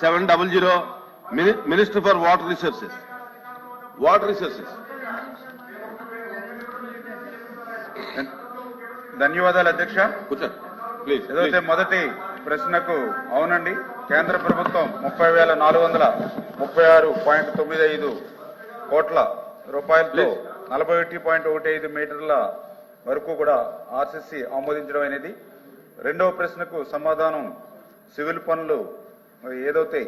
Seven double zero minister for water resources. Water resources. ధన్యవాదాలు అధ్యక్ష. ఏదైతే మొదటి ప్రశ్నకు అవునండి. కేంద్ర ప్రభుత్వం ముప్పై వేల నాలుగు వందల ముప్పై ఆరు పాయింట్ తొమ్మిది ఐదు కోట్ల రూపాయలతో నలభై ఒకటి పాయింట్ ఒకటి ఐదు మీటర్ల వరకు కూడా ఆర్సీసీ ఆమోదించడం అనేది. రెండవ ప్రశ్నకు సమాధానం సివిల్ పనులు మరి ఏదైతే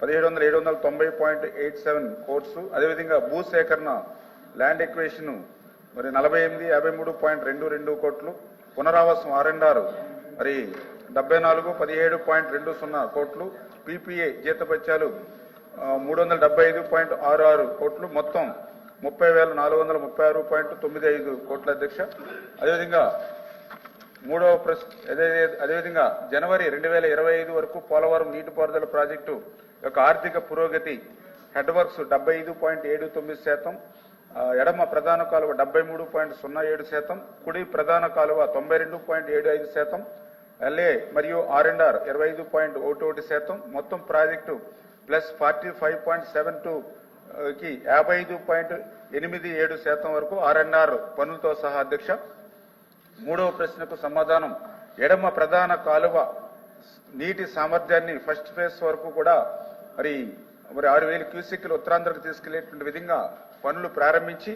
పదిహేడు వందల ఏడు వందల తొంభై పాయింట్ ఎయిట్ సెవెన్ కోర్సు అదేవిధంగా భూ సేకరణ ల్యాండ్ ఎక్వేషన్ మరి నలభై ఎనిమిది యాభై మూడు పాయింట్ రెండు రెండు కోట్లు పునరావాసం ఆర్ మరి డెబ్బై నాలుగు పదిహేడు పాయింట్ రెండు సున్నా కోట్లు పీపీఏ జీతపత్యాలు మూడు వందల డెబ్బై ఐదు పాయింట్ ఆరు ఆరు కోట్లు మొత్తం ముప్పై వేల నాలుగు వందల ముప్పై ఆరు పాయింట్ తొమ్మిది ఐదు కోట్ల అధ్యక్ష. అదేవిధంగా మూడవ ప్రశ్న అదే అదేవిధంగా జనవరి రెండు వేల ఇరవై ఐదు వరకు పోలవరం నీటిపారుదల ప్రాజెక్టు యొక్క ఆర్థిక పురోగతి హెడ్ వర్క్స్ డెబ్బై ఐదు పాయింట్ ఏడు తొమ్మిది శాతం ఎడమ ప్రధాన కాలువ డెబ్బై మూడు పాయింట్ సున్నా ఏడు శాతం కుడి ప్రధాన కాలువ తొంభై రెండు పాయింట్ ఏడు ఐదు శాతం ఎల్ఏ మరియు ఆర్ అండ్ ఆర్ ఇరవై ఐదు పాయింట్ ఒకటి ఒకటి శాతం మొత్తం project plus forty five point seven two కి యాభై ఐదు పాయింట్ ఎనిమిది ఏడు శాతం వరకు ఆర్ఎన్ఆర్ పనులతో సహా అధ్యక్ష మూడవ ప్రశ్నకు సమాధానం. ఎడమ ప్రధాన కాలువ నీటి సామర్థ్యాన్ని ఫస్ట్ ఫేజ్ వరకు కూడా మరి మరి ఆరు వేల క్యూసెక్లు ఉత్తరాంధ్రకు తీసుకెళ్ళేటువంటి విధంగా పనులు ప్రారంభించి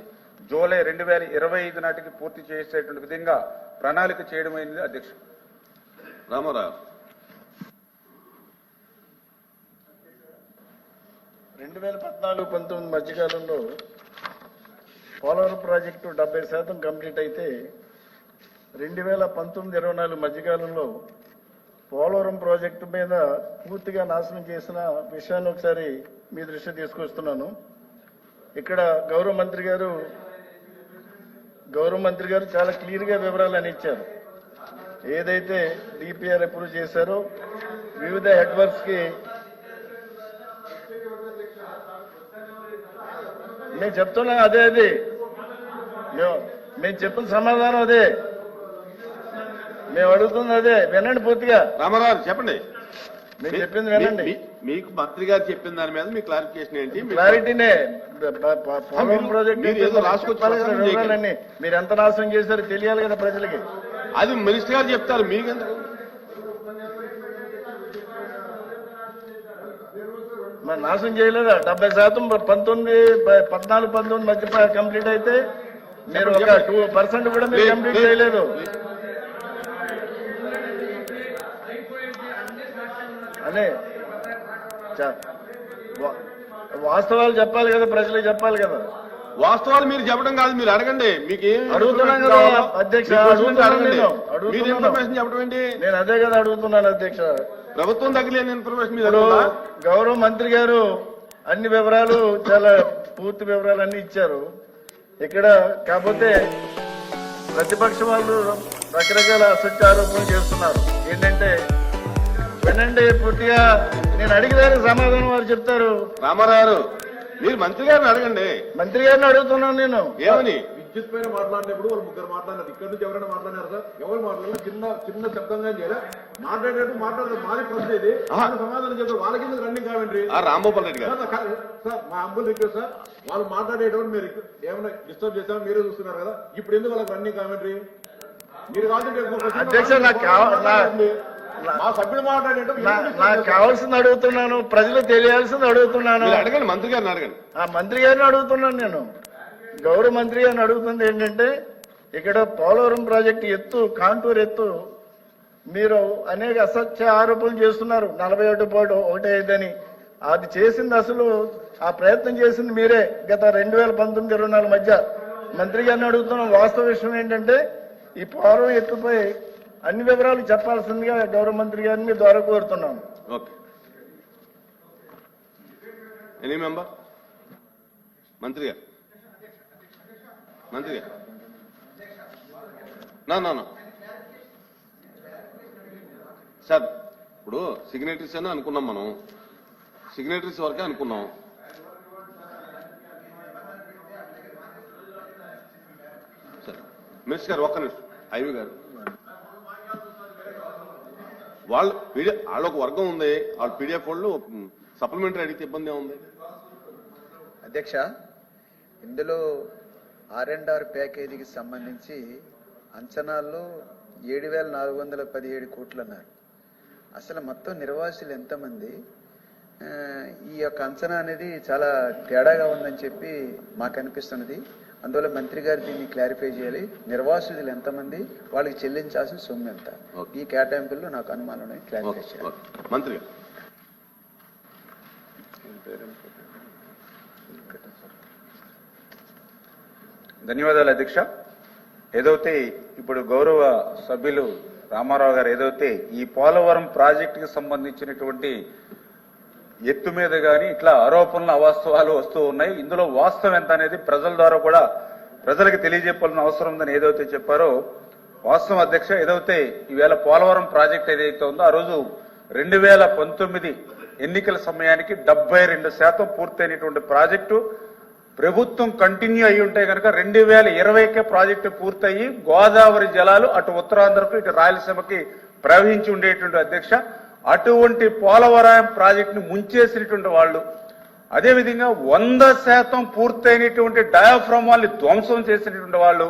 జూలై రెండు వేల ఇరవై ఐదు నాటికి పూర్తి చేసేటువంటి విధంగా ప్రణాళిక చేయడమైనది అధ్యక్ష రామారావు. రెండు వేల పద్నాలుగు పంతొమ్మిది మధ్యకాలంలో పోలవరం ప్రాజెక్టు డెబ్బై శాతం కంప్లీట్ అయితే రెండు వేల పంతొమ్మిది ఇరవై నాలుగు మధ్యకాలంలో పోలవరం ప్రాజెక్టు మీద పూర్తిగా నాశనం చేసిన విషయాన్ని ఒకసారి మీ దృష్టి తీసుకొస్తున్నాను. ఇక్కడ గౌరవ మంత్రి గారు గౌరవ మంత్రి గారు చాలా క్లియర్గా వివరాలు ఇచ్చారు. ఏదైతే డిపిఆర్ అప్రూవ్ చేశారో వివిధ హెడ్ మేము చెప్తున్నాం అదే అది. మేము మేము చెప్పిన సమాధానం అదే. మేము అడుగుతుంది అదే. వినండి పూర్తిగా. రామారావు చెప్పండి. మీరు చెప్పింది వినండి. మీకు మంత్రి గారు చెప్పిన దాని మీద మీ క్లారిఫికేషన్ ఏంటి? క్లారిటీనే. ప- ప- ప- పోలవరం మీరు- ప్రాజెక్ట్ మీరు ఎంత నాశనం చేశారో తెలియాలి కదా ప్రజలకి. అది మినిస్టర్ గారు చెప్తారు మీకెందుకు? మరి నాశనం చేయలేదా? డెబ్బై శాతం పంతొమ్మిది పద్నాలుగు పంతొమ్మిది మధ్య కంప్లీట్ అయితే మీరు ఒక టూ పర్సెంట్ కూడా మీరు కంప్లీట్. చేయలేదు. అనే వాస్తవాలు చెప్పాలి కదా ప్రజలకు చెప్పాలి కదా. వాస్తవాలు మీరు చెప్పడం కాదు మీరు అడగండి. మీకు ఏం అడుగుతున్నాం information కదా, అధ్యక్ష, అడుగుతున్నాను అడగండి. మీరు అడుగుతున్నాను. ఇన్ఫర్మేషన్ చెప్పడం ఏంటి? నేను అదే కదా అడుగుతున్నాను అధ్యక్ష. ప్రభుత్వం తగ్గలేని ఇన్ఫర్మేషన్ మీరు గౌరవ మంత్రి గారు అన్ని వివరాలు చాలా పూర్తి వివరాలు అన్ని ఇచ్చారు. ఇక్కడ కాకపోతే ప్రతిపక్ష వాళ్ళు రకరకాల అసత్య ఆరోపణలు చేస్తున్నారు. ఏంటంటే వినండి పూర్తిగా. నేను అడిగేదానికి సమాధానం వారు చెప్తారు. రామారావు గారు మీరు మంత్రి గారిని అడగండి. మంత్రి గారిని అడుగుతున్నాను నేను. ఏమని? విద్యుత్ పైన మాట్లాడినప్పుడు వాళ్ళు ముగ్గురు మాట్లాడినారు. ఇక్కడ నుంచి ఎవరైనా మాట్లాడినారు సార్? ఎవరు మాట్లాడారు చిన్న చిన్న శబ్దంగా చేయలే. మాట్లాడేటట్టు మాట్లాడదు. మాది ప్రశ్న ఇది. సమాధానం చెప్తారు. వాళ్ళకి రన్నింగ్ కావండి ఆ రాంభూపాల్ రెడ్డి గారు. సార్ మా అంబుల్ రిక్వెస్ట్ సార్. వాళ్ళు మాట్లాడేటప్పుడు మీరు ఏమైనా డిస్టర్బ్ చేస్తామో మీరే చూస్తున్నారు కదా. ఇప్పుడు ఎందుకు వాళ్ళకి రన్నింగ్ కామెంటరీ? మీరు చిన్న అధ్యక్ష, నాకు? కావాల్సింది అడుగుతున్నాను ప్రజలు తెలియాల్సింది అడుగుతున్నాను. అడగండి మంత్రి గారిని అడగండి. ఆ మంత్రి గారిని అడుగుతున్నాను నేను. గౌరవ మంత్రి గారిని అడుగుతుంది ఏంటంటే ఇక్కడ పోలవరం ప్రాజెక్టు ఎత్తు కాంటూర్ ఎత్తు మీరు అనేక అసత్య ఆరోపణలు చేస్తున్నారు. నలభై ఒకటి పాయింట్ ఒకటి ఐదని అది చేసింది అసలు ఆ ప్రయత్నం చేసింది మీరే గత రెండు వేల పంతొమ్మిది ఇరవై నాలుగు మధ్య. మంత్రి గారిని అడుగుతున్నాం. వాస్తవ విషయం ఏంటంటే ఈ పోలవరం ఎత్తుపై అన్ని వివరాలు చెప్పాల్సిందిగా గౌరవ మంత్రి గారిని మీ ద్వారా కోరుతున్నాను ఓకే. ఎనీ మెంబర్ మంత్రి గారు. మంత్రి గారు. నా నా సార్ ఇప్పుడు సిగ్నేటరీస్ అని అనుకున్నాం మనం. సిగ్నేటరీస్ వరకే అనుకున్నాం. సార్ మినిస్టర్ గారు ఒక్క నిమిషం. ఐవి గారు. వాళ్ళు పీడి వాళ్ళ ఒక వర్గం ఉంది. వాళ్ళ పీడిఎఫ్ వాళ్ళు సప్లిమెంటరీ అడిగితే ఇబ్బంది ఉంది అధ్యక్ష ఇందులో ఆర్ అండ్ ఆర్ ప్యాకేజీకి సంబంధించి అంచనాల్లో ఏడు వేల నాలుగు వందల పదిహేడు కోట్లు అన్నారు అసలు మొత్తం నిర్వాసులు ఎంతమంది? ఈ యొక్క అంచనా అనేది చాలా తేడాగా ఉందని చెప్పి మాకు అనిపిస్తున్నది. అందువల్ల మంత్రి గారు దీన్ని క్లారిఫై చేయాలి. నిర్వాసితులు ఎంతమంది? వాళ్ళకి చెల్లించాల్సిన సొమ్ము ఎంత? ఓకే. ఈ కేటాయింపుల్లో నాకు అనుమానం ఉన్నాయి క్లారిఫై చేయాలి. మంత్రి ధన్యవాదాలు అధ్యక్ష. ఏదైతే ఇప్పుడు గౌరవ సభ్యులు రామారావు గారు ఏదైతే ఈ పోలవరం ప్రాజెక్టుకి సంబంధించినటువంటి ఎత్తు మీద కానీ ఇట్లా ఆరోపణలు అవాస్తవాలు వస్తూ ఉన్నాయి. ఇందులో వాస్తవం ఎంత అనేది ప్రజల ద్వారా కూడా ప్రజలకు తెలియజెప్పాల్సిన అవసరం ఉందని ఏదైతే చెప్పారో వాస్తవం అధ్యక్ష ఏదైతే ఈవేళ పోలవరం ప్రాజెక్ట్ ఏదైతే ఉందో ఆ రోజు రెండు వేల పంతొమ్మిది ఎన్నికల సమయానికి డెబ్బై రెండు శాతం పూర్తయినటువంటి ప్రాజెక్టు ప్రభుత్వం కంటిన్యూ అయి ఉంటే కనుక రెండు వేల ఇరవైకే ప్రాజెక్టు పూర్తయి గోదావరి జలాలు అటు ఉత్తరాంధ్రకు ఇటు రాయలసీమకి ప్రవహించి ఉండేటువంటి అధ్యక్ష. అటువంటి పోలవరం ప్రాజెక్టును ముంచేసినటువంటి వాళ్ళు అదేవిధంగా వంద శాతం పూర్తయినటువంటి డయాఫ్రమ్ వాళ్ళని ధ్వంసం చేసినటువంటి వాళ్ళు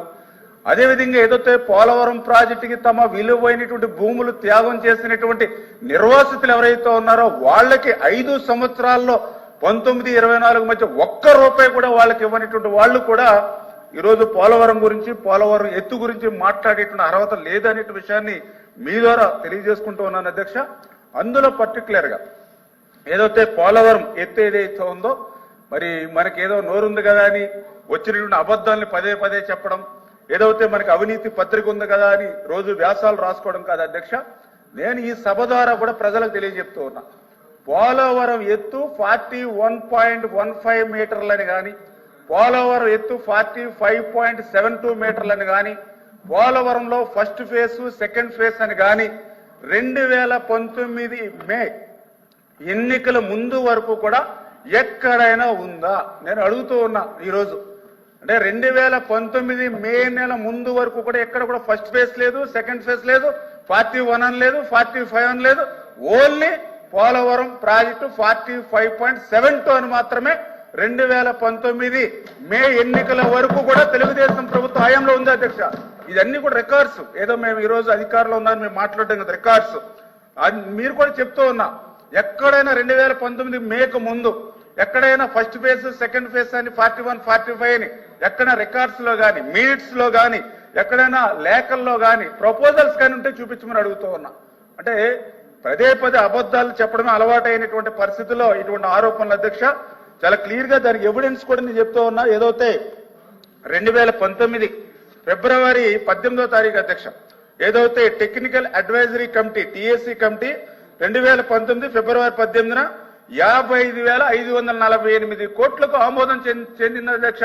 అదేవిధంగా ఏదైతే పోలవరం ప్రాజెక్టుకి తమ విలువైనటువంటి భూములు త్యాగం చేసినటువంటి నిర్వాసితులు ఎవరైతే ఉన్నారో వాళ్ళకి ఐదు సంవత్సరాల్లో పంతొమ్మిది ఇరవై నాలుగు మధ్య ఒక్క రూపాయి కూడా వాళ్ళకి ఇవ్వనటువంటి వాళ్ళు కూడా ఈరోజు పోలవరం గురించి పోలవరం ఎత్తు గురించి మాట్లాడేటువంటి అర్హత లేదనే విషయాన్ని మీ ద్వారా తెలియజేసుకుంటూ ఉన్నాను అధ్యక్ష. అందులో పర్టికులర్గా ఏదైతే పోలవరం ఎత్తు ఏదైతే ఉందో మరి మనకి ఏదో నోరుంది కదా అని వచ్చినటువంటి అబద్ధాలని పదే పదే చెప్పడం ఏదైతే మనకి అవినీతి పత్రిక ఉంది కదా అని రోజు వ్యాసాలు రాసుకోవడం కాదు అధ్యక్ష. నేను ఈ సభ ద్వారా కూడా ప్రజలకు తెలియజెప్తూ ఉన్నా. పోలవరం ఎత్తు forty one point one five మీటర్లని కానీ పోలవరం ఎత్తు forty five point seven two మీటర్లని కానీ పోలవరంలో ఫస్ట్ ఫేజ్ సెకండ్ ఫేజ్ అని కానీ రెండు వేల పంతొమ్మిది మే ఎన్నికల ముందు వరకు కూడా ఎక్కడైనా ఉందా? నేను అడుగుతూ ఉన్నా ఈరోజు. అంటే రెండు వేల పంతొమ్మిది మే నెల ముందు వరకు కూడా ఎక్కడ కూడా ఫస్ట్ ఫేజ్ లేదు సెకండ్ ఫేజ్ లేదు ఫార్టీ వన్ అని లేదు ఫార్టీ ఫైవ్ అని లేదు. Only Polavaram project forty five point seven two అని మాత్రమే రెండు వేల పంతొమ్మిది మే ఎన్నికల వరకు కూడా తెలుగుదేశం ప్రభుత్వ హయాంలో ఉంది అధ్యక్ష. ఇదన్నీ కూడా రికార్డ్స్ ఏదో మేము ఈరోజు అధికారంలో ఉన్నారని మేము మాట్లాడడం కదా రికార్డ్స్ అది మీరు కూడా చెప్తూ ఉన్నా ఎక్కడైనా రెండు వేల పంతొమ్మిది మేకు ముందు ఎక్కడైనా ఫస్ట్ ఫేజ్ సెకండ్ ఫేజ్ అని ఫార్టీ వన్ ఫార్టీ ఫైవ్ అని ఎక్కడ రికార్డ్స్లో గాని మీట్స్లో గాని ఎక్కడైనా లేఖల్లో గాని ప్రపోజల్స్ కానీ ఉంటే చూపించమని అడుగుతూ ఉన్నా. అంటే పదే పదే అబద్ధాలు చెప్పడమే అలవాటైనటువంటి పరిస్థితుల్లో ఇటువంటి ఆరోపణలు అధ్యక్ష చాలా క్లియర్గా దానికి ఎవిడెన్స్ కూడా నేను చెప్తూ ఉన్నా. ఏదైతే రెండు వేల పంతొమ్మిది ఫిబ్రవరి పద్దెనిమిదో తారీఖు అధ్యక్ష. ఏదైతే technical advisory committee TSC committee రెండు వేల పంతొమ్మిది ఫిబ్రవరి పద్దెనిమిదిన యాభై ఐదు వేల ఐదు వందల నలభై ఎనిమిది కోట్లకు ఆమోదం చెందింది అధ్యక్ష.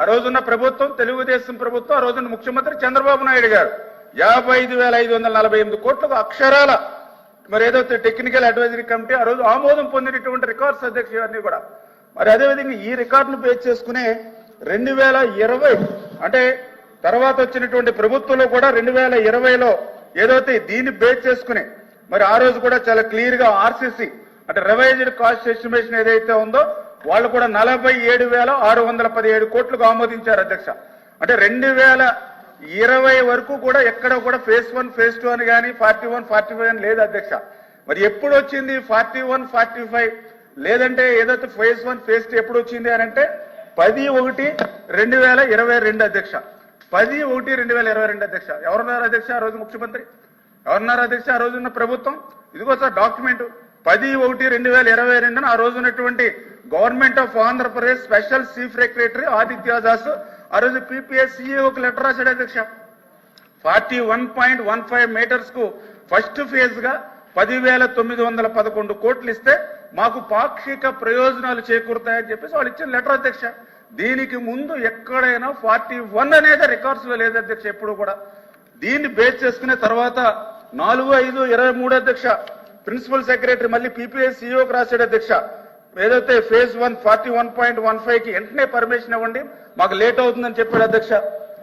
ఆ రోజున్న ప్రభుత్వం తెలుగుదేశం ప్రభుత్వం ఆ రోజున ముఖ్యమంత్రి చంద్రబాబు నాయుడు గారు యాభై ఐదు వేల ఐదు వందల నలభై ఎనిమిది కోట్లకు అక్షరాల మరి ఏదైతే టెక్నికల్ అడ్వైజరీ కమిటీ ఆ రోజు ఆమోదం పొందినటువంటి రికార్డ్స్ అధ్యక్ష ఇవన్నీ కూడా. మరి అదేవిధంగా ఈ రికార్డును బేస్ చేసుకునే రెండు వేల ఇరవై అంటే తర్వాత వచ్చినటువంటి ప్రభుత్వంలో కూడా రెండు వేల ఇరవైలో ఏదైతే దీన్ని బేస్ చేసుకుని మరి ఆ రోజు కూడా చాలా క్లియర్గా ఆర్సీసీ అంటే రివైజ్డ్ కాస్ట్ ఎస్టిమేషన్ ఏదైతే ఉందో వాళ్ళు కూడా నలభై ఏడు వేల ఆరు వందల పదిహేడు కోట్లకు ఆమోదించారు అధ్యక్ష. అంటే రెండు వేల ఇరవై వరకు కూడా ఎక్కడ కూడా ఫేజ్ వన్ ఫేజ్ టూ అని కానీ ఫార్టీ వన్ ఫార్టీ ఫైవ్ అని లేదు అధ్యక్ష. మరి ఎప్పుడు వచ్చింది ఫార్టీ వన్ ఫార్టీ ఫైవ్ లేదంటే ఏదైతే ఫేజ్ వన్ ఫేజ్ టూ ఎప్పుడు వచ్చింది అని అంటే పది ఒకటి రెండు వేల ఇరవై రెండు అధ్యక్ష. పది ఒకటి రెండు వేల ఇరవై రెండు అధ్యక్ష. ఎవరున్నారు అధ్యక్ష ఆ రోజు ముఖ్యమంత్రి? ఎవరున్నారు అధ్యక్ష ఆ రోజున్న ప్రభుత్వం? ఇదిగో సార్ డాక్యుమెంట్ పది ఒకటి రెండు వేల ఇరవై రెండున ఆ రోజు ఉన్నటువంటి government of Andhra Pradesh special chief secretary Aditya Das ఆ రోజు పీపీఎస్ ఒక లెటర్ రాశాడు అధ్యక్ష. Forty one point one five మీటర్స్కు first ఫేజ్గా పదివేల తొమ్మిది వందల పదకొండు కోట్లు ఇస్తే మాకు పాక్షిక ప్రయోజనాలు చేకూరుతాయని చెప్పేసి వాళ్ళు ఇచ్చిన లెటర్ అధ్యక్ష. దీనికి ముందు ఎక్కడైనా ఫార్టీ వన్ అనేది రికార్డ్స్లో లేదు అధ్యక్ష ఎప్పుడు కూడా. దీన్ని బేస్ చేసుకునే తర్వాత నాలుగు ఐదు ఇరవై మూడు అధ్యక్ష ప్రిన్సిపల్ సెక్రటరీ మళ్ళీ పీపీఎస్ సీఓకి రాశాడు అధ్యక్ష. ఏదైతే phase one forty one point one ఫైవ్కి వెంటనే పర్మిషన్ ఇవ్వండి మాకు లేట్ అవుతుందని చెప్పాడు అధ్యక్ష.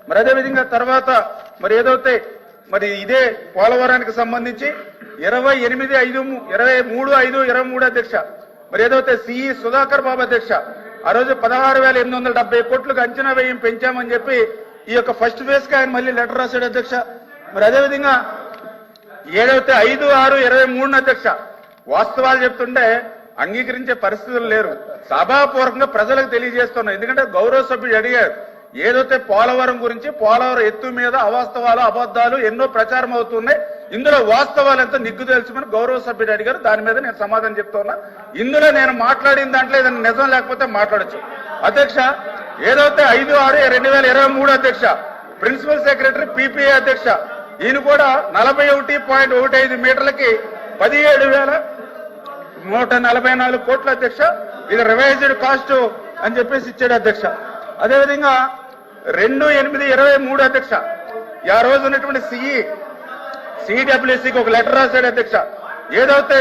మరి అదే విధంగా తర్వాత మరి ఏదైతే మరి ఇదే పోలవరానికి సంబంధించి ఇరవై ఎనిమిది ఐదు ఇరవై మూడు ఐదు ఇరవై మూడు అధ్యక్ష. మరి ఏదైతే సిఈ సుధాకర్ బాబు అధ్యక్ష ఆ రోజు పదహారు వేల ఎనిమిది వందల డెబ్బై కోట్లకు అంచనా వ్యయం పెంచామని చెప్పి ఈ యొక్క ఫస్ట్ ఫేజ్కి ఆయన మళ్ళీ లెటర్ రాశాడు అధ్యక్ష. మరి అదేవిధంగా ఏదైతే ఐదు ఆరు ఇరవై మూడున అధ్యక్ష వాస్తవాలు చెప్తుంటే అంగీకరించే పరిస్థితులు లేరు. సభాపూర్వకంగా ప్రజలకు తెలియజేస్తున్నాం. ఎందుకంటే గౌరవ సభ్యుడు అడిగారు ఏదైతే పోలవరం గురించి పోలవరం ఎత్తు మీద అవాస్తవాలు అబద్ధాలు ఎన్నో ప్రచారం అవుతున్నాయి ఇందులో వాస్తవాలు ఎంత నిగ్గు తెలుసుకుని గౌరవ సభ్యుడు అడిగారు దాని మీద నేను సమాధానం చెప్తున్నా ఇందులో నేను మాట్లాడిన దాంట్లో ఏదైనా నిజం లేకపోతే మాట్లాడొచ్చు. అధ్యక్ష ఏదైతే ఐదు ఆరు రెండు వేల ఇరవై మూడు అధ్యక్ష ప్రిన్సిపల్ సెక్రటరీ పిపిఏ అధ్యక్ష ఈయన కూడా నలభై ఒకటి పాయింట్ ఒకటి ఐదు మీటర్లకి పదిహేడు వేల నూట నలభై నాలుగు కోట్ల అధ్యక్ష ఇది రివైజ్డ్ కాస్ట్ అని చెప్పేసి ఇచ్చాడు అధ్యక్ష. అదేవిధంగా రెండు ఎనిమిది ఇరవై మూడు అధ్యక్ష. ఆ రోజు ఉన్నటువంటి సిఈ సిడబ్ల్యూసికి ఒక లెటర్ రాశాడు అధ్యక్ష. ఏదైతే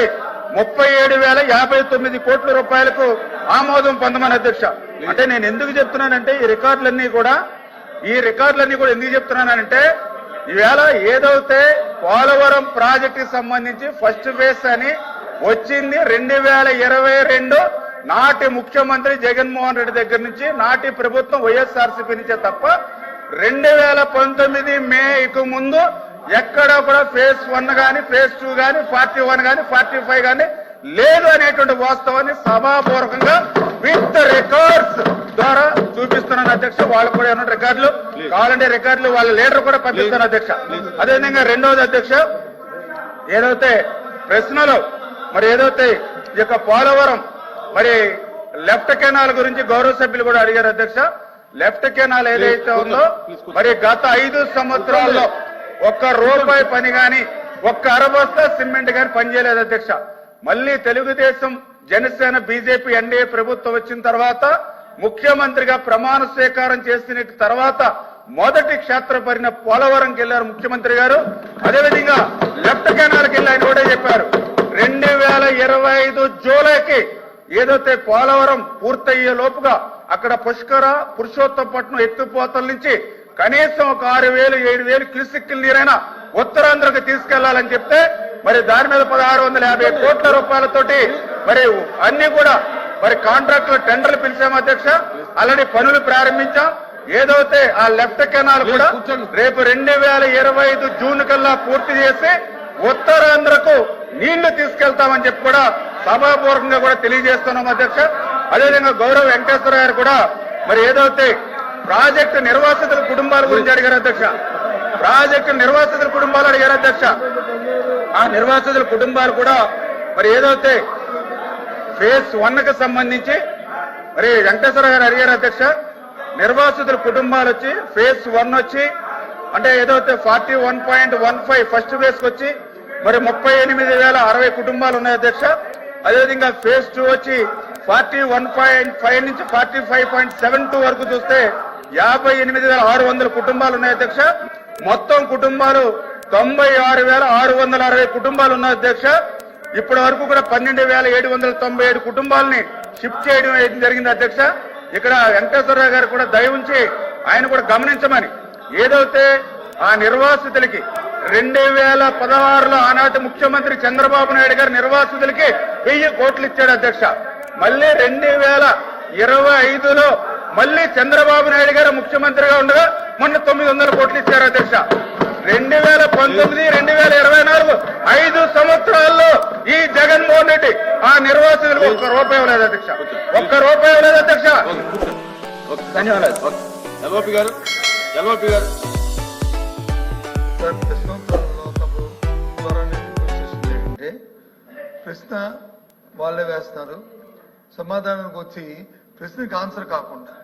ముప్పై ఏడు వేల యాభై తొమ్మిది కోట్ల రూపాయలకు ఆమోదం పొందమని అధ్యక్ష. అంటే నేను ఎందుకు చెప్తున్నానంటే ఈ రికార్డులన్నీ కూడా ఈ రికార్డులన్నీ కూడా ఎందుకు చెప్తున్నానంటే ఈవేళ ఏదైతే పోలవరం ప్రాజెక్టుకి సంబంధించి ఫస్ట్ ఫేజ్ అని వచ్చింది రెండు వేల ఇరవై రెండు నాటి ముఖ్యమంత్రి జగన్మోహన్ రెడ్డి దగ్గర నుంచి నాటి ప్రభుత్వం వైఎస్ఆర్సీపీ నుంచే తప్ప రెండు వేల పంతొమ్మిది మేకు ముందు ఎక్కడ కూడా ఫేజ్ వన్ గాని ఫేజ్ టూ గాని ఫార్టీ వన్ గాని ఫార్టీ ఫైవ్ గాని లేదు అనేటువంటి వాస్తవాన్ని సభాపూర్వకంగా విత్ రికార్డ్స్ ద్వారా చూపిస్తున్నాను అధ్యక్ష. వాళ్ళు కూడా ఏమన్నా రికార్డులు? కావాలంటే రికార్డులు వాళ్ళ లీడర్ కూడా పంపిస్తాను అధ్యక్ష. అదేవిధంగా రెండవది అధ్యక్ష ఏదైతే ప్రశ్నలు మరి ఏదైతే ఈ యొక్క పోలవరం మరి లెఫ్ట్ కెనాల్ గురించి గౌరవ సభ్యులు కూడా అడిగారు అధ్యక్ష. లెఫ్ట్ కెనాల్ ఏదైతే ఉందో మరి గత ఐదు సంవత్సరాల్లో ఒక్క రూపాయి పని గాని ఒక్క అరబస్తా సిమెంట్ గాని పనిచేయలేదు అధ్యక్ష. మళ్ళీ తెలుగుదేశం జనసేన బీజేపీ ఎన్డీఏ ప్రభుత్వం వచ్చిన తర్వాత ముఖ్యమంత్రిగా ప్రమాణ స్వీకారం చేసిన తర్వాత మొదటి క్షేత్ర పరిన పోలవరంకి వెళ్ళారు ముఖ్యమంత్రి గారు. అదేవిధంగా లెఫ్ట్ కెనాల్కి వెళ్ళి ఆయన కూడా చెప్పారు. రెండు వేల ఇరవై ఐదు జూలైకి ఏదైతే పోలవరం పూర్తయ్యే లోపుగా అక్కడ పుష్కర పురుషోత్తపట్నం ఎత్తుపోతల నుంచి కనీసం ఒక ఆరు వేలు ఏడు వేలు క్యూసిక్కిల నీరైనా ఉత్తరాంధ్రకు తీసుకెళ్ళాలని చెప్తే మరి దాని మీద పదహారు వందల యాభై కోట్ల రూపాయలతోటి మరి అన్ని కూడా మరి కాంట్రాక్టుల టెండర్లు పిలిచాం అధ్యక్ష. ఆల్రెడీ పనులు ప్రారంభించాం. ఏదైతే ఆ లెఫ్ట్ కెనాల్ కూడా రేపు రెండు వేల ఇరవై ఐదు జూన్ కల్లా పూర్తి చేసి ఉత్తరాంధ్రకు నీళ్ళు తీసుకెళ్తామని చెప్పి కూడా సభాపూర్వకంగా కూడా తెలియజేస్తున్నాం అధ్యక్ష. అదేవిధంగా గౌరవ వెంకటేశ్వర గారు కూడా మరి ఏదైతే ప్రాజెక్టు నిర్వాసితుల కుటుంబాల గురించి అడిగారు అధ్యక్ష. ప్రాజెక్టు నిర్వాసితుల కుటుంబాలు అడిగారు అధ్యక్ష. ఆ నిర్వాసితుల కుటుంబాలు కూడా మరి ఏదైతే ఫేజ్ వన్కి సంబంధించి మరి వెంకటేశ్వర గారు అడిగారు అధ్యక్ష. నిర్వాసితుల కుటుంబాలు వచ్చి ఫేజ్ వన్ వచ్చి అంటే ఏదైతే forty one point one five first ఫేజ్కి వచ్చి మరి ముప్పై ఎనిమిది వేల అరవై కుటుంబాలు ఉన్నాయి అధ్యక్ష. అదేవిధంగా ఫేజ్ టూ వచ్చి ఫార్టీ వన్ పాయింట్ ఫైవ్ నుంచి forty five point seven two వరకు చూస్తే యాభై ఎనిమిది వేల ఆరు వందల కుటుంబాలు ఉన్నాయి అధ్యక్ష. మొత్తం కుటుంబాలు తొంభై ఆరు వేల ఆరు వందల అరవై కుటుంబాలు ఉన్నాయి అధ్యక్ష. ఇప్పటి వరకు కూడా పన్నెండు వేల ఏడు వందల తొంభై ఏడు కుటుంబాలని షిఫ్ట్ చేయడం జరిగింది అధ్యక్ష? ఇక్కడ వెంకటేశ్వరరావు గారు కూడా దయ ఉంచి ఆయన కూడా గమనించమని. ఏదైతే ఆ నిర్వాసితులకి రెండు వేల పదహారులో ఆనాటి ముఖ్యమంత్రి చంద్రబాబు నాయుడు గారు నిర్వాసితులకి వెయ్యి కోట్లు ఇచ్చాడు అధ్యక్ష. మళ్ళీ రెండు వేల ఇరవై ఐదులో మళ్ళీ చంద్రబాబు నాయుడు గారు ముఖ్యమంత్రిగా ఉండగా మొన్న తొమ్మిది వందల కోట్లు ఇచ్చారు అధ్యక్ష. రెండు వేల పంతొమ్మిది రెండు వేల ఇరవై నాలుగు ఐదు సంవత్సరాల్లో ఈ జగన్మోహన్ రెడ్డి ఆ నిర్వాసితులకు ఒక్క రూపాయి లేదు అధ్యక్ష. ఒక్క రూపాయి లేదు అధ్యక్ష. ధన్యవాదాలు. గారు గారు సార్ ప్రశ్నోత్తరాల్లో తమరు త్వరగా వచ్చేసింది ఏంటంటే ప్రశ్న వాళ్ళే వేస్తారు. సమాధానానికి వచ్చి ప్రశ్నకి ఆన్సర్ కాకుండా.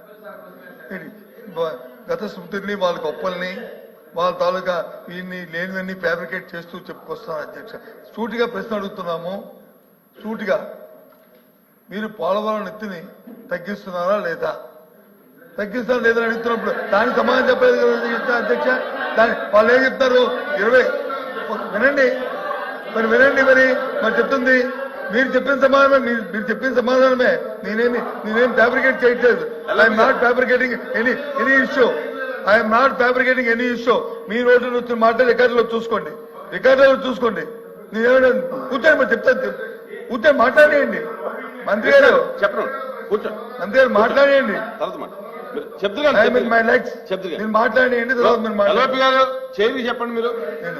గత స్మృతిని వాళ్ళ గొప్పల్ని వాళ్ళ తాలూకా వీళ్ళని లేనివన్నీ ఫ్యాబ్రికేట్ చేస్తూ చెప్పుకొస్తున్నారు అధ్యక్ష. సూటిగా ప్రశ్న అడుగుతున్నాము. సూటిగా. మీరు పోలవరం ఎత్తిని తగ్గిస్తున్నారా లేదా? తగ్గిస్తారా లేదని అడుగుతున్నప్పుడు దానికి సమాధానం చెప్పలేదు అధ్యక్ష? దాని వాళ్ళు ఏం చెప్తారు? ఇరవై వినండి. మరి వినండి మరి మరి చెప్తుంది. మీరు చెప్పిన సమాధానమే మీరు చెప్పిన సమాధానమే. నేనేమి నేనేం ఫ్యాబ్రికేట్ చేయట్లేదు. I'm not fabricating any any issue I'm not fabricating any issue మీ నోటి నుంచి మాట రికార్డులో చూసుకోండి. రికార్డులో చూసుకోండి. నేను కూర్చొని మరి చెప్తాను కూర్చొని మాట్లాడేయండి. మంత్రి గారు చెప్పను. కూర్చో. మంత్రి గారు మాట్లాడేయండి. తర్వాత మాట్లాడండి ఎల్ఓపి గారు చేరి చెప్పండి మీరు.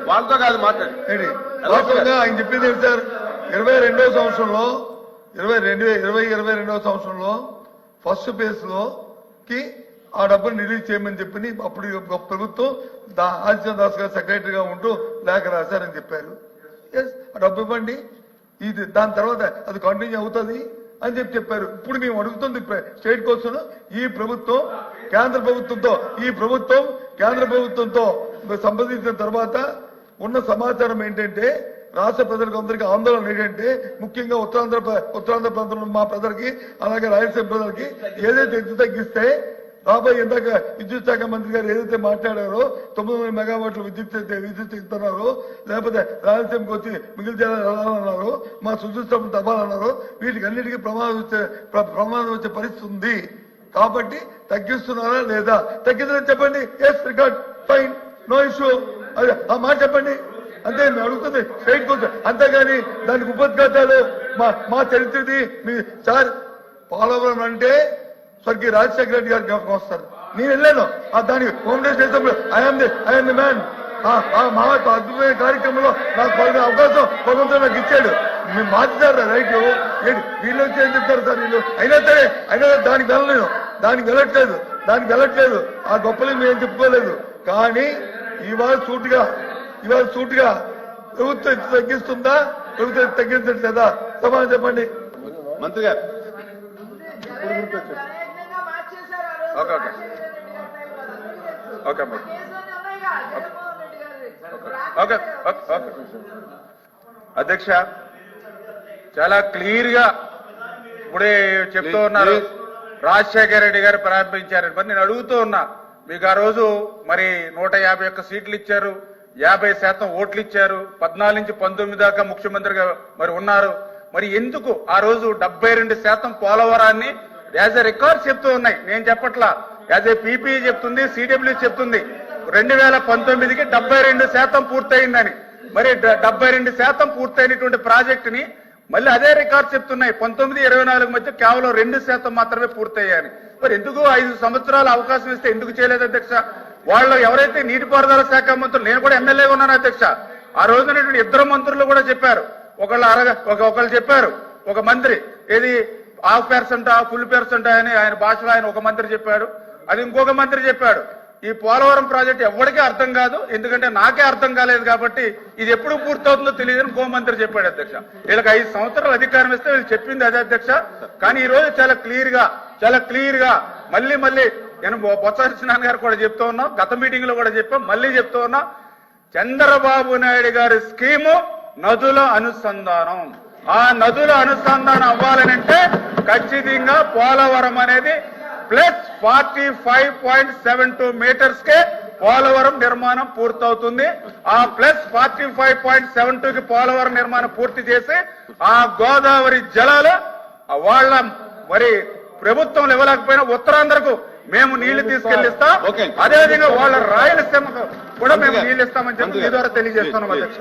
వాళ్ళతో కాదు మాట్లాడి. ఏంటి? వాస్తవంగా ఆయన చెప్పింది ఏంటి సార్? ఇరవై రెండో సంవత్సరంలో ఇరవై రెండు ఇరవై ఇరవై రెండో సంవత్సరంలో ఫస్ట్ ఫేజ్లో కి ఆ డబ్బులు రిలీజ్ చేయమని చెప్పి అప్పుడు ప్రభుత్వం ఆదిత్య దాస్ గారు సెక్రటరీగా ఉంటూ లేఖ రాశారని చెప్పారు. ఎస్ ఆ డబ్బు ఇవ్వండి. ఇది దాని తర్వాత అది కంటిన్యూ అవుతుంది. అని చెప్పి చెప్పారు. ఇప్పుడు మేము అడుగుతుంది స్టేట్ కోసం ఈ ప్రభుత్వం కేంద్ర ప్రభుత్వంతో ఈ ప్రభుత్వం కేంద్ర ప్రభుత్వంతో సంప్రదించిన తర్వాత ఉన్న సమాచారం ఏంటంటే రాష్ట్ర ప్రజలకు అందరికీ ఆందోళన ఏంటంటే ముఖ్యంగా ఉత్తరాంధ్ర ఉత్తరాంధ్ర ప్రాంతంలో మా ప్రజలకి అలాగే రాయలసీమ ప్రజలకి ఏదైతే తగ్గిస్తే రాబోయే ఇందాక విద్యుత్ శాఖ మంత్రి గారు ఏదైతే మాట్లాడారో తొమ్మిది వందల మెగావాట్ల విద్యుత్ విద్యుత్ ఇస్తున్నారో లేకపోతే రాయలసీమకి వచ్చి మిగిలిన జిల్లాలు వెళ్ళాలన్నారో మా సుదృష్టం తవ్వాలన్నారో వీటికి అన్నిటికీ ప్రమాదం వచ్చే ప్ర- ప్రమాదం వచ్చే పరిస్థితి ఉంది. కాబట్టి తగ్గిస్తున్నారా లేదా? తగ్గిందని చెప్పండి. Yes record fine no issue అదే ఆ మాట చెప్పండి. అంతే మేము అడుగుతుంది స్ట్రైట్ కోసం. అంతేగాని దానికి ఉపద్ఘాతాలు మా మా చరిత్రది మీ సార్ పోలవరం అంటే స్వర్గీయ రాజశేఖర రెడ్డి గారు జ్ఞాపకం వస్తారు నేను వెళ్ళాను. ఆ దానికి హోమ్ డేస్ చేసినప్పుడు I'm the I'm the man ఆ మా అద్భుతమైన కార్యక్రమంలో నాకు పది అవకాశం భగవంతుడు నాకు ఇచ్చాడు. మీరు మార్చారు రైట్? ఏంటి? వీళ్ళు వచ్చి ఏం చెప్తారు సార్ వీళ్ళు? అయినా సరే అయినా సరే దానికి వెళ్ళలేను. దానికి వెళ్ళట్లేదు. దానికి వెళ్ళట్లేదు. ఆ గొప్పలు మేము చెప్పుకోలేదు. కానీ ఇవాళ సూటిగా ఇవాళ సూటిగా ప్రభుత్వం తగ్గిస్తుందా? ప్రభుత్వం తగ్గించట్లేదా? సమాధానం చెప్పండి. మంత్రి గారు. Okay, okay. ఓకే, అమ్మా. ఓకే ఓకే అధ్యక్ష చాలా క్లియర్గా ఇప్పుడే చెప్తూ ఉన్నారు. రాజశేఖర రెడ్డి గారు ప్రారంభించారని. మరి నేను అడుగుతూ ఉన్నా మీకు ఆ రోజు మరి నూట యాభై ఒక్క సీట్లు ఇచ్చారు యాభై శాతం ఓట్లు ఇచ్చారు పద్నాలుగు నుంచి పంతొమ్మిది దాకా ముఖ్యమంత్రిగా మరి ఉన్నారు. మరి ఎందుకు ఆ రోజు డెబ్బై రెండు శాతం పోలవరాన్ని యాజ్ ఎ రికార్డ్ చెప్తూ ఉన్నాయి. నేను చెప్పట్లా. యాజ్ ఏ పీపీ చెప్తుంది సిడబ్ల్యూ చెప్తుంది రెండు వేల పంతొమ్మిదికి డెబ్బై రెండు శాతం పూర్తయిందని. మరి డెబ్బై రెండు శాతం పూర్తయినటువంటి ప్రాజెక్టుని మళ్ళీ అదే రికార్డ్ చెప్తున్నాయి. పంతొమ్మిది ఇరవై నాలుగు మధ్య కేవలం రెండు శాతం మాత్రమే పూర్తయ్యాయని. మరి ఎందుకు ఐదు సంవత్సరాల అవకాశం ఇస్తే ఎందుకు చేయలేదు అధ్యక్ష? వాళ్ళు ఎవరైతే నీటిపారుదల శాఖ మంత్రులు నేను కూడా ఎమ్మెల్యే ఉన్నాను అధ్యక్ష. ఆ రోజునటువంటి ఇద్దరు మంత్రులు కూడా చెప్పారు. ఒకళ్ళు అరగ ఒకళ్ళు చెప్పారు. ఒక మంత్రి ఏది? హాఫ్ పర్సెంట్ ఫుల్ పర్సెంట్ అని ఆయన భాషలో ఆయన ఒక మంత్రి చెప్పాడు. అది ఇంకొక మంత్రి చెప్పాడు. ఈ పోలవరం ప్రాజెక్ట్ ఎవరికీ అర్థం కాదు ఎందుకంటే నాకే అర్థం కాలేదు కాబట్టి ఇది ఎప్పుడు పూర్తవుతుందో తెలియదని ఇంకో మంత్రి చెప్పాడు అధ్యక్ష. వీళ్ళకి ఐదు సంవత్సరాలు అధికారం ఇస్తే వీళ్ళు చెప్పింది అదే అధ్యక్ష. కానీ ఈ రోజు చాలా క్లియర్గా చాలా క్లియర్గా మళ్ళీ మళ్ళీ నేను బొత్స సత్యనారాయణ గారు కూడా చెప్తూ ఉన్నా గత మీటింగ్లో కూడా చెప్పాం మళ్ళీ చెప్తూ ఉన్నా చంద్రబాబు నాయుడు గారి స్కీము నదుల అనుసంధానం. ఆ నదుల అనుసంధానం అవ్వాలనంటే ఖచ్చితంగా పోలవరం అనేది plus forty five point seven two metres కే పోలవరం నిర్మాణం పూర్తవుతుంది. ఆ plus forty five point seven two కి పోలవరం నిర్మాణం పూర్తి చేసి ఆ గోదావరి జలాలు వాళ్ళ మరి ప్రభుత్వం ఇవ్వలేకపోయినా ఉత్తరాంధ్రకు మేము నీళ్ళు తీసుకెళ్ళిస్తాం. అదేవిధంగా వాళ్ళ రాయలసీమకు కూడా మేము నీళ్ళు ఇస్తామని చెప్పి మీ ద్వారా తెలియజేస్తున్నాం. అధ్యక్ష.